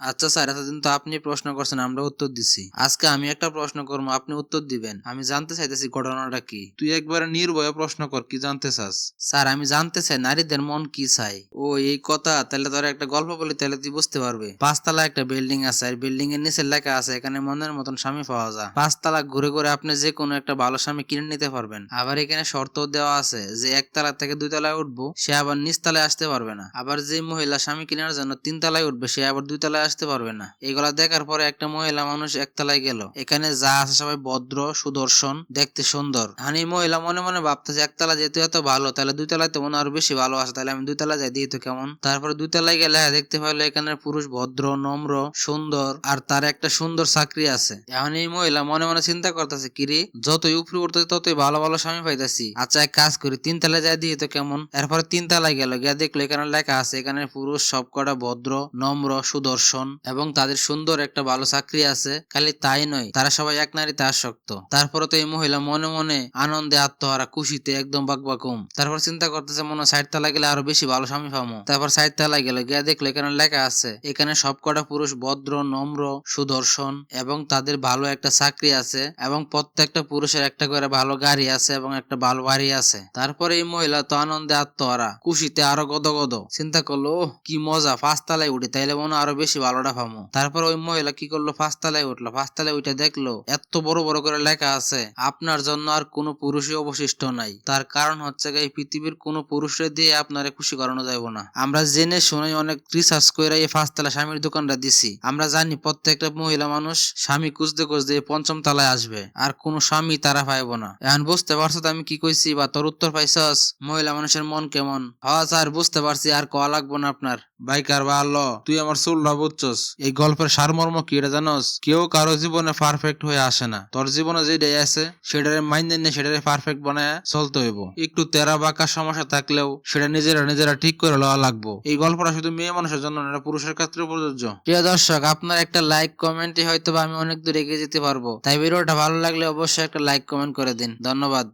আচ্ছা স্যার, এতদিন তো আপনি প্রশ্ন করছেন, আমরা উত্তর দিছি। আজকে আমি একটা প্রশ্ন করব, আপনি উত্তর দিবেন। আমি জানতে চাইতেছি ঘটনাটা কি। তুই একবার নির্ভয়ে প্রশ্ন কর, কি জানতে চাস? স্যার, আমি জানতে চাই নারীদের মন কি চাই ও, এই কথা, তাহলে তোর একটা গল্প বলি, তাহলে তুই বুঝতে পারবে। পাঁচতলা একটা বিল্ডিং আছে, আর বিল্ডিং এর নিচে লেখা আছে, এখানে মনের মতন স্বামী পাওয়া যায়। পাঁচতলা ঘুরে ঘুরে আপনি যে কোনো একটা ভালো স্বামী কিনে নিতে পারবেন। আবার এখানে শর্ত দেওয়া আছে যে একতলা থেকে দুই তলায় উঠবো, সে আবার নিচতলায় আসতে পারবে না। আবার যে মহিলা স্বামী কেনার জন্য তিন তলায় উঠবে, সে আবার দুই তলায় আসতে পারবে না। এগুলা দেখার পরে একটা মহিলা মানুষ একতলায় গেল। এখানে যা আছে সবাই ভদ্র, সুদর্শন, দেখতে সুন্দর। এই মহিলা মনে মনে ভাবতেছে, একতলা যেহেতু এত ভালো, তাহলে দুই তলায় তো মনে হয় আরও বেশি ভালো আছে। তাহলে আমি দুই তলায় যাই দিই তো কেমন। তারপরে দুই তলায় গেলে দেখতে পাইলো এখানে পুরুষ ভদ্র, নম্র, সুন্দর, আর তার একটা সুন্দর চাকরি আছে। এখন এই মহিলা মনে মনে চিন্তা করতেছে কিরে যতই উপরে উঠতেছে, ততই ভালো ভালো স্বামী পাইতেছি। আচ্ছা এক কাজ করি তিন তলায় যাই দিয়ে তো কেমন। এরপরে তিন তলায় গেল, গিয়া দেখল এখানে লেখা আছে এখানে পুরুষ সবকটা ভদ্র, নম্র, সুদর্শন। এবং তাদের সুন্দর একটা ভালো চাকরি আছে খালি তাই নয় তারা সবাই এক নারীতে আসক্ত। তারপরে তো এই মহিলা মনে মনে আনন্দে আত্মহারা খুশিতে একদম বাকবাকুম। তারপর চিন্তা করতেছে মনে সাইড তলায় গেলে আরও বেশি ভালো স্বামী পাবো। তারপর সাইড তলায় গেল গিয়া দেখল এখানে লেখা আছে এখানে সবকটা পুরুষ ভদ্র নম্র সুদর্শন এবং তাদের ভালো একটা চাকরি আছে এবং প্রত্যেকটা পুরুষের একটা করে ভালো গাড়ি আছে এবং একটা ভালো বাড়ি আছে। তারপরে এই মহিলা তো আনন্দে আত্মহারা খুশিতে আরও গদ গদ চিন্তা করল "ওহ, কি মজা পাঁচতলায় উঠে তাইলে মনে আরও বেশি ভালোটা পাবো তারপর ওই মহিলা কি করল? পাঁচতলায় উঠল। পাঁচতলায় উঠে দেখল, এত বড় বড় করে লেখা আছে, আপনার জন্য আর কোনো পুরুষই অবশিষ্ট নাই। তার কারণ হচ্ছে এই পৃথিবীর কোনো পুরুষের দিয়ে আপনারে খুশি করানো যাবে না। আমরা জেনে শুনে অনেক রিসার্চ করে এই পাঁচতলা স্বামীর দোকানটা দিছি। আমরা জানি প্রত্যেকটা মহিলা মানুষ স্বামী খুঁজতে খুঁজতে পঞ্চম তলায় আসবে। আর কোনো স্বামী তারা পাইব না। এখন বুঝতে পারছ আমি কি কইছি বা তোর উত্তর পাইছস? মহিলা মানুষের মন কেমন? হ্যাঁ স্যার, বুঝতে পারছি। আর কয়া লাগবো না আপনার। বাইকার আল্লাহ তুই আমার চুল চুলটা বুঝছস? এই গল্পের সারমর্ম কি এটা জানোস? কেউ কারও জীবনে পারফেক্ট হয়ে আসে না। তোর জীবনে যে যেটাই আছে সেটারে মাইন্ড নিয়ে সেটারে পারফেক্ট বানায় চলতে হইব। একটু তেরা বাঁকা সমস্যা থাকলেও সেটা নিজেরা নিজেরা ঠিক করে লওয়া লাগবো। এই গল্পটা শুধু মেয়ে মানুষের জন্য না পুরুষের ক্ষেত্রে প্রযোজ্য। প্রিয় দর্শক, আপনার একটা লাইক কমেন্টে হয়তো আমি অনেক দূর এগিয়ে যেতে পারব। তাই ভিডিওটা ভালো লাগলে অবশ্যই একটা লাইক কমেন্ট করে দিন। ধন্যবাদ।